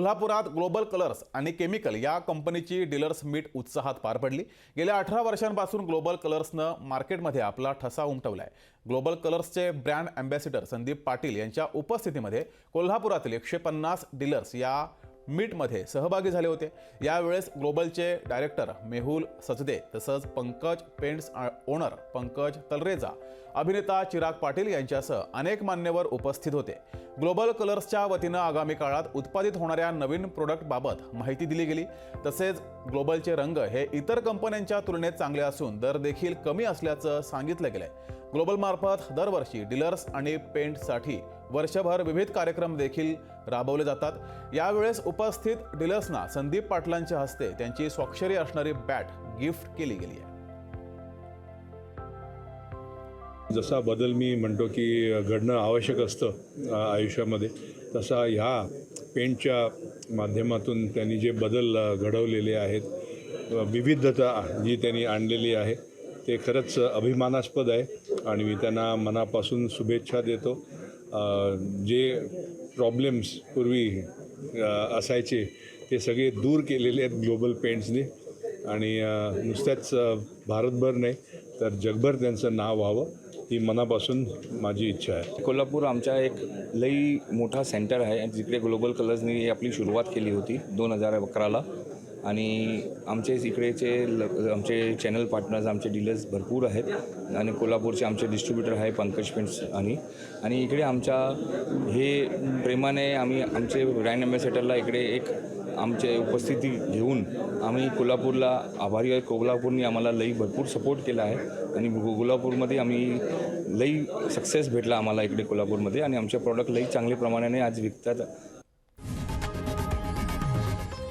कोल्हापुरात global colours आणि chemical या कंपनीची डीलर्स मीट उत्साहात पार पडली. गेल्या अठरा वर्षांपासून ग्लोबल कलर्सनं मार्केटमध्ये आपला ठसा उमटवला आहे ग्लोबल कलर्सचे ब्रँड अँबॅसिडर संदीप पाटील यांच्या उपस्थितीमध्ये कोल्हापुरातील एकशे पन्नास डीलर्स या मीटमध्ये सहभागी झाले होते. यावेळेस ग्लोबलचे डायरेक्टर मेहुल सचदे तसंच पंकज पेंट्स ओनर पंकज तलरेजा अभिनेता चिराग पाटील यांच्यासह अनेक मान्यवर उपस्थित होते. ग्लोबल कलर्सच्या वतीनं आगामी काळात उत्पादित होणाऱ्या नवीन प्रोडक्टबाबत माहिती दिली गेली. तसेच ग्लोबलचे रंग हे इतर कंपन्यांच्या तुलनेत चांगले असून दर देखील कमी असल्याचं सांगितलं गेलंय. ग्लोबलमार्फत दरवर्षी डीलर्स आणि पेंटसाठी वर्षभर विविध कार्यक्रम देखील राबवले जातात. यावेळेस उपस्थित डीलर्सना संदीप पाटलांच्या हस्ते त्यांची स्वाक्षरी असणारी बॅट गिफ्ट केली गेली आहे. जसा बदल मी म्हणतो की घडणं आवश्यक असतं आयुष्यामध्ये तसा ह्या पेंटच्या माध्यमातून त्यांनी जे बदल घडवलेले आहेत विविधता जी त्यांनी आणलेली आहे ते खरंच अभिमानास्पद आहे. आणि मी त्यांना मनापासून शुभेच्छा देतो. जे प्रॉब्लेम्स पूर्वी असायचे ते सगळे दूर केलेले आहेत ग्लोबल पेंट्सने आणि नुसत्याच भारतभर नाही तर जगभर त्यांचं नाव व्हावं ही मनापासून माझी इच्छा आहे. कोल्हापूर आमचा एक लई मोठा सेंटर आहे आणि जिकडे ग्लोबल कलर्सनी आपली सुरुवात केली होती दोन हजार अकराला. आणि आमचे इकडेचे ल- आमचे चॅनल पार्टनर्स आमचे डीलर्स भरपूर आहेत. आणि कोल्हापूरचे आमचे डिस्ट्रीब्युटर आहे पंकज पेंट्स आणि आणि इकडे आमच्या हे प्रेमाने आम्ही आमचे ब्रँड अँबॅसेडरला इकडे एक आमचे उपस्थिती घेऊन आम्ही कोल्हापूरला आभारी आहे. कोल्हापूरनी आम्हाला लई भरपूर सपोर्ट केला आहे. आणि कोल्हापूरमध्ये आम्ही लई सक्सेस भेटला आम्हाला इकडे कोल्हापूरमध्ये. आणि आमचे प्रॉडक्ट लई चांगल्या प्रमाणाने आज विकतात.